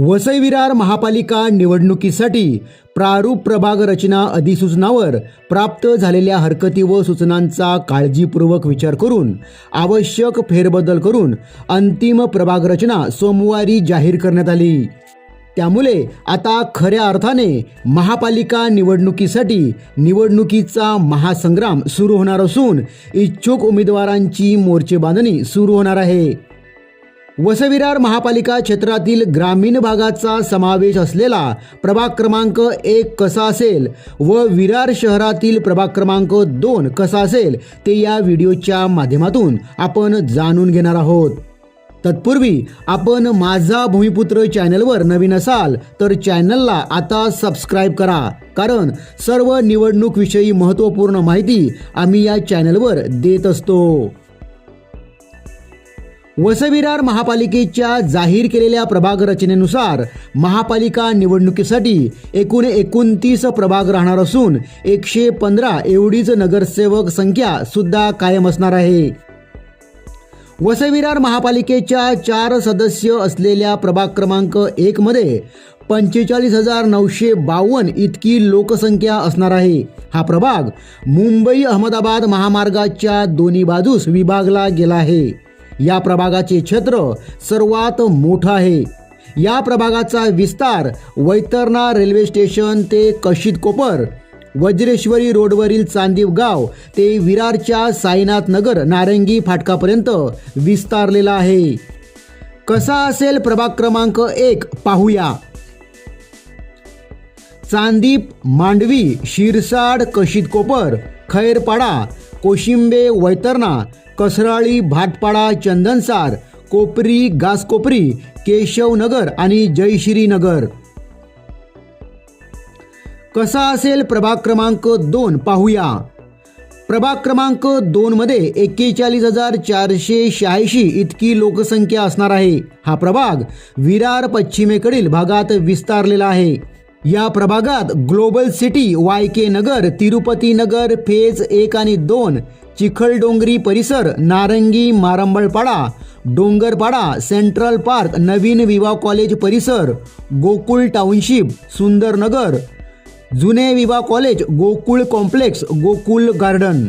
वसई विरार महापालिका निवडणुकीसाठी प्रारूप प्रभाग रचना अधिसूचनावर प्राप्त झालेल्या हरकती व सूचनांचा काळजीपूर्वक विचार करून आवश्यक फेरबदल करून अंतिम प्रभाग रचना सोमवारी जाहीर करण्यात आली. त्यामुळे आता खऱ्या अर्थाने महापालिका निवडणुकीसाठी निवडणुकीचा महासंग्राम सुरू होणार असून इच्छुक उमेदवारांची मोर्चे बांधणी सुरू होणार आहे. वसविरार महापालिका क्षेत्रातील ग्रामीण भागाचा समावेश असलेला प्रभाग क्रमांक एक कसा असेल व विरार शहरातील प्रभाग क्रमांक दोन कसा असेल ते या व्हिडिओच्या माध्यमातून आपण जाणून घेणार आहोत. तत्पूर्वी आपण माझा भूमिपुत्र चॅनलवर नवीन असाल तर चॅनलला आता सबस्क्राईब करा कारण सर्व निवडणूकविषयी महत्त्वपूर्ण माहिती आम्ही या चॅनलवर देत असतो. वसविरार महापालिकेच्या जाहीर केलेल्या प्रभाग रचनेनुसार महापालिका निवडणुकीसाठी एकूण एकोणतीस प्रभाग राहणार असून एकशे पंधरा एवढीच नगरसेवक संख्या सुद्धा कायम असणार आहे. वसविरार महापालिकेच्या चार सदस्य असलेल्या प्रभाग क्रमांक एक मध्ये पंचेचाळीस हजार नऊशे बावन्न इतकी लोकसंख्या असणार आहे. हा प्रभाग मुंबई अहमदाबाद महामार्गाच्या दोन्ही बाजूस विभागला गेला आहे. या प्रभागाचे क्षेत्र सर्वात मोठं आहे. या प्रभागाचा विस्तार वैतरणा रेल्वे स्टेशन ते कशीद कोपर वज्रेश्वरी रोडवरील चांदीव गाव ते विरारच्या साईनाथ नगर नारंगी फाटकापर्यंत विस्तारलेला आहे. कसा असेल प्रभाग क्रमांक एक पाहूया. चांदीप मांडवी शिरसाड कशीद कोपर खैरपाडा कोशिंबे वैतरणा कसराळी भाटपाडा चंदनसार कोपरी गासकोपरी केशवनगर आणि जयश्रीनगर. कसा असेल प्रभाग क्रमांक दोन पाहूया. प्रभाग क्रमांक दोन मध्ये एक्केचाळीस हजार चारशे शहाऐंशी इतकी लोकसंख्या असणार आहे. हा प्रभाग विरार पश्चिमेकडील भागात विस्तारलेला आहे. या प्रभागात global city Y K Nagar Tirupati Nagar phase एक आणि दोन चिखलडोंगरी परिसर नारंगी मारंबळपाडा डोंगरपाडा सेंट्रल पार्क नवीन विवाह कॉलेज परिसर गोकुळ टाउनशिप सुंदरनगर जुने विवाह college Gokul complex Gokul garden.